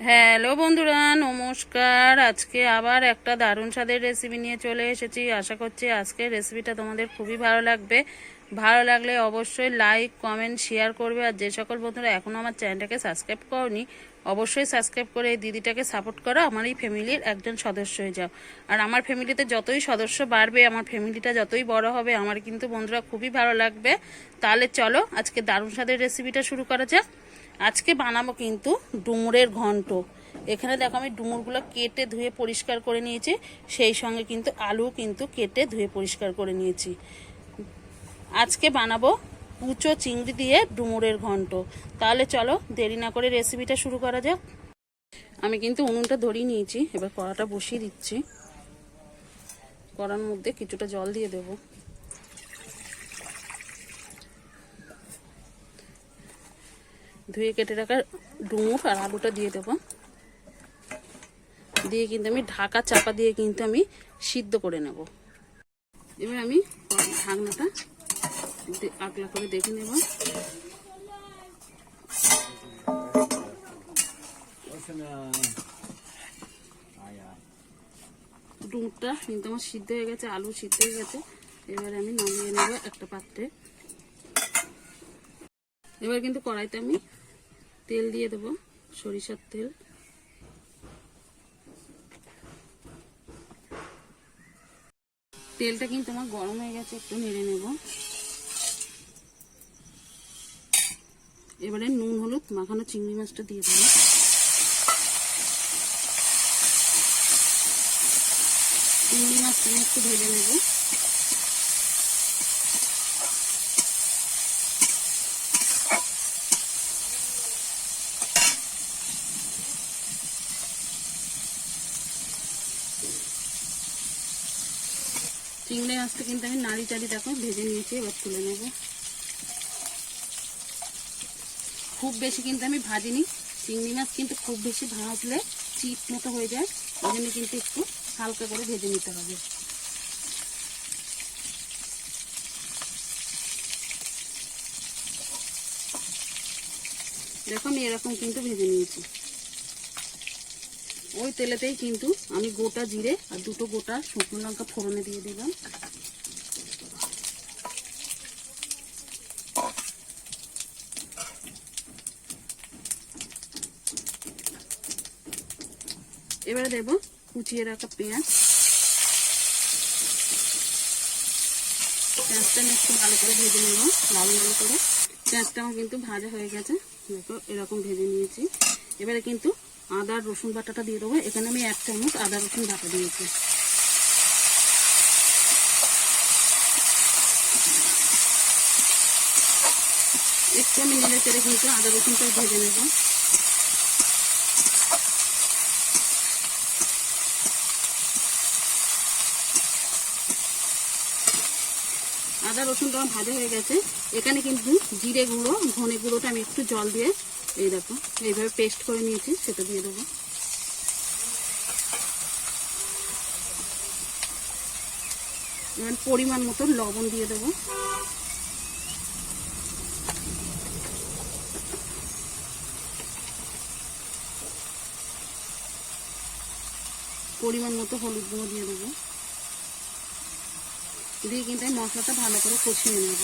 Hello বন্ধুরা, নমস্কার। আজকে আবার একটা দারুণ স্বাদের রেসিপি নিয়ে চলে এসেছি। আশা করছি আজকের রেসিপিটা তোমাদের খুবই ভালো লাগবে। ভালো লাগলে অবশ্যই লাইক কমেন্ট শেয়ার করবে। আর যে সকল বন্ধুরা এখনও আমার চ্যানেলটাকে সাবস্ক্রাইব করনি, অবশ্যই সাবস্ক্রাইব করে এই দিদিটাকে সাপোর্ট করো। আমার এই ফ্যামিলির একজন সদস্য হয়ে যাও। আর আমার ফ্যামিলিতে যতই সদস্য বাড়বে, আমার ফ্যামিলিটা যতই বড় হবে, আমার কিন্তু বন্ধুরা খুবই ভালো লাগবে। তাহলে চলো আজকে দারুণ স্বাদের রেসিপিটা শুরু করা যাক। আজকে বানাবো কিন্তু ডুমুরের ঘন্ট। এখানে দেখো আমি ডুমুরগুলো কেটে ধুয়ে পরিষ্কার করে নিয়েছি, সেই সঙ্গে কিন্তু আলু কিন্তু কেটে ধুয়ে পরিষ্কার করে নিয়েছি। আজকে বানাবো উঁচো চিংড়ি দিয়ে ডুমুরের ঘন্ট। তাহলে চলো দেরি না করে রেসিপিটা শুরু করা যাক। আমি কিন্তু উনুনটা ধরিয়ে নিয়েছি, এবার কড়াটা বসিয়ে দিচ্ছি। কড়ার মধ্যে কিছুটা জল দিয়ে দেবো। ধুয়ে কেটে রাখা ডুমুর আর আলুটা দিয়ে দেবো। দিয়ে কিন্তু আমি ঢাকা চাপা দিয়ে কিন্তু আমি সিদ্ধ করে নেব। এবার আমি ঢাকনাটা আগলা করে দেখে নেব। ডুমুরটা কিন্তু আমার সিদ্ধ হয়ে গেছে, আলু সিদ্ধ হয়ে গেছে। এবারে আমি নামিয়ে নেব একটা পাত্রে। এবার কিন্তু কড়াইতে আমি তেল দিয়ে দেব, সরিষার তেল। তেলটা কিন্তু আমার গরম হয়ে গেছে, একটু নেড়ে নেব। এবারে নুন, হলুদ, মাখানো চিংড়ি মাছটা দিয়ে দেবো। চিংড়ি মাছটা একটু ভেজে নেব। চিংড়ি মাছটা কিন্তু আমি নাড়ি চাড়ি দেখো, ভেজে নিয়েছি, এবার তুলে নেব। খুব বেশি কিন্তু আমি ভাজিনি। চিংড়ি মাছ কিন্তু খুব বেশি ভাজলে চিপ মতো হয়ে যায়, ওই জন্য কিন্তু একটু হালকা করে ভেজে নিতে হবে। দেখো আমি এরকম কিন্তু ভেজে নিয়েছি। ওই তেলেতেই কিন্তু আমি গোটা জিরে আর দুটো গোটা শুকনো লঙ্কা ফোড়নে দিয়ে দিলাম। এবারে দেব কুচিয়ে রাখা পেঁয়াজ। পেঁয়াজটা আমি একটু ভালো করে ভেজে নেব, লাল লাল করে। পেঁয়াজটা আমার কিন্তু ভাজা হয়ে গেছে, দেখো এরকম ভেজে নিয়েছি। এবারে কিন্তু আদা, রসুন বাটাটা দিয়ে দেবো। এখানে আমি এক চামচ আদা, রসুন বাটা দিয়েছি। একটু আমি নেড়ে চেড়ে কিন্তু আদা রসুনটা ভেজে নেব। আদা, রসুনটা ভাজা হয়ে গেছে। এখানে কিন্তু জিরে গুঁড়ো, ধনে গুঁড়োটা আমি একটু জল দিয়ে এই দেখো, এইভাবে পেস্ট করে নিয়েছি, সেটা দিয়ে দেবো। এবার পরিমাণ মতো লবণ দিয়ে দেবো। পরিমাণ মতো হলুদ গুঁড়ো দিয়ে দেবো। দিয়ে কিন্তু মশলাটা ভালো করে কষিয়ে নেব।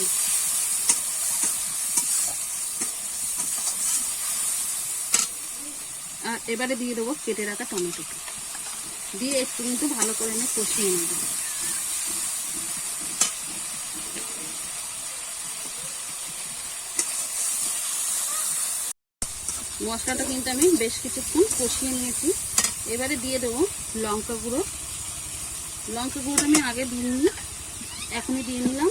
এবারে দিয়ে দেবো কেটে রাখা টমেটোটা। দিয়ে একটু কিন্তু ভালো করে আমি কষিয়ে নেব। মশলাটা কিন্তু আমি বেশ কিছুক্ষণ কষিয়ে নিয়েছি। এবারে দিয়ে দেবো লঙ্কা গুঁড়ো। লঙ্কা গুঁড়োটা আমি আগে দিইনি এখনই দিয়ে নিলাম।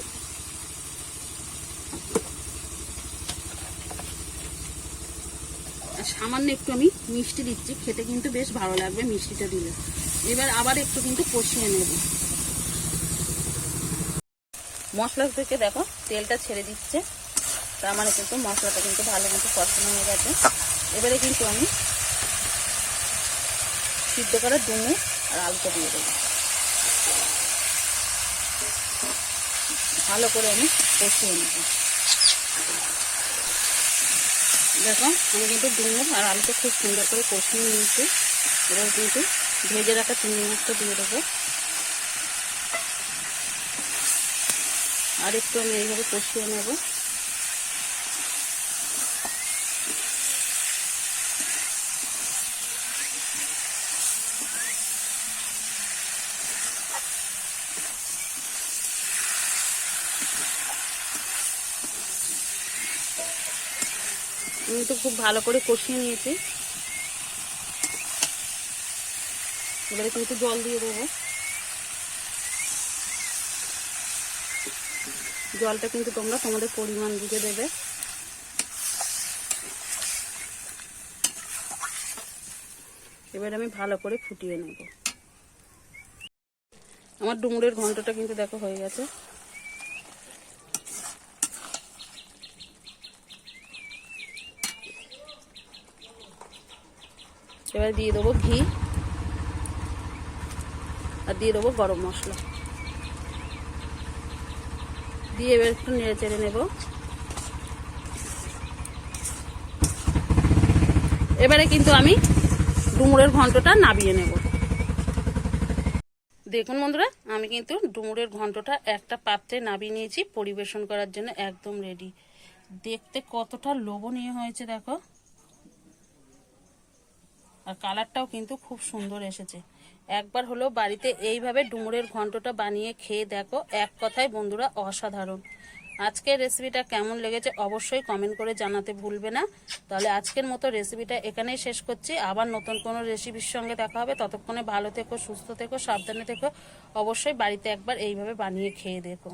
সামান্য একটু আমি মিষ্টি দিচ্ছি, খেতে কিন্তু বেশ ভালো লাগবে মিষ্টিটা দিলে। এবার আবার একটু কিন্তু কষিয়ে নেব। মশলা থেকে দেখো, তেলটা ছেড়ে দিচ্ছে। তার মানে কিন্তু মশলাটা কিন্তু ভালো মতো কষানো হয়ে গেছে। এবারে কিন্তু আমি সিদ্ধ করা ডুমু আর আলুটা দিয়ে দেবো। ভালো করে আমি কষিয়ে নেব। দেখো, আমি কিন্তু ডুমুর আর আলুকে খুব সুন্দর করে কষিয়ে নিয়েছি। এবার কিন্তু ভেজে রাখা চিংড়ি মাছটা দিয়ে দেবো। আর একটু আমি এইভাবে কষিয়ে নেব। আমি তো খুব ভালো করে কষিয়ে নিয়েছি। এবারে কিন্তু জল দিয়ে দেবো। জলটা কিন্তু তোমরা তোমাদের পরিমাণ বুঝে দেবে। এবার আমি ভালো করে ফুটিয়ে নেব। আমার ডুমুরের ঘন্টটা কিন্তু দেখো হয়ে গেছে। এবার দিয়ে দেবো ঘি আর দিয়ে দেবো গরম মশলা। দিয়ে এবার একটু নেড়ে চেড়ে নেব। এবারে কিন্তু আমি ডুমুরের ঘন্টটা নাবিয়ে নেব। দেখুন বন্ধুরা, আমি কিন্তু ডুমুরের ঘন্টটা একটা পাত্রে নাবিয়ে নিয়েছি, পরিবেশন করার জন্য একদম রেডি দেখতে কতটা লোভনীয় হয়েছে, দেখো। আর কালারটাও কিন্তু খুব সুন্দর এসেছে। একবার হলো বাড়িতে এইভাবে ডুমুরের ঘন্টটা বানিয়ে খেয়ে দেখো, এক কথায় বন্ধুরা অসাধারণ। আজকের রেসিপিটা কেমন লেগেছে অবশ্যই কমেন্ট করে জানাতে ভুলবে না। তাহলে আজকের মতো রেসিপিটা এখানেই শেষ করছি। আবার নতুন কোনো রেসিপির সঙ্গে দেখা হবে। ততক্ষণে ভালো থেকো, সুস্থ থেকো, সাবধানে থেকো। অবশ্যই বাড়িতে একবার এইভাবে বানিয়ে খেয়ে দেখো।